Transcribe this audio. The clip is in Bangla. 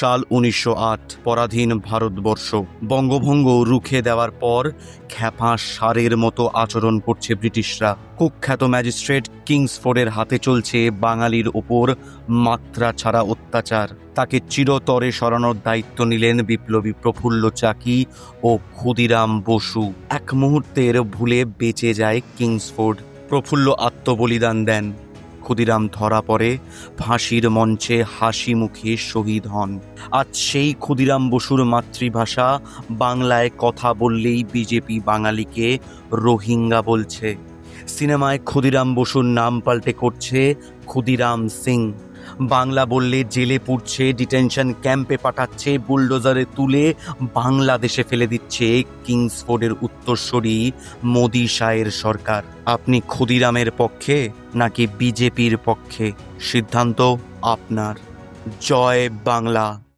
সাল উনিশশো আট, পরাধীন ভারতবর্ষ, বঙ্গভঙ্গ রুখে দেওয়ার পর খ্যাপা সারের মতো আচরণ করছে ব্রিটিশরা। কুখ্যাত ম্যাজিস্ট্রেট কিংসফোর্ডের হাতে চলছে বাঙালির ওপর মাত্রা ছাড়া অত্যাচার। তাকে চিরতরে সরানোর দায়িত্ব নিলেন বিপ্লবী প্রফুল্ল চাকি ও ক্ষুদিরাম বসু। এক মুহূর্তের ভুলে বেঁচে যায় কিংসফোর্ড। প্রফুল্ল আত্মবলিদান দেন। ক্ষুদিরাম ধরা পড়ে, ফাঁসির মঞ্চে হাসি মুখে শহীদ হন। আজ সেই ক্ষুদিরাম বসুর মাতৃভাষা, বাংলায় কথা বললেই বিজেপি বাঙালিকে রোহিঙ্গা বলছে। সিনেমায় ক্ষুদিরাম বসুর নাম পাল্টে করছে ক্ষুদিরাম সিং। বাংলা বললে জেলে পুড়ছে ডিটেনশন ক্যাম্পে পাঠাচ্ছে বুলডোজারে তুলে বাংলাদেশে ফেলে দিচ্ছে কিংসফোর্ডের উত্তরসূরি মোদী শাহের সরকার। আপনি ক্ষুদিরামের পক্ষে নাকি বিজেপির পক্ষে? সিদ্ধান্ত আপনার। জয় বাংলা।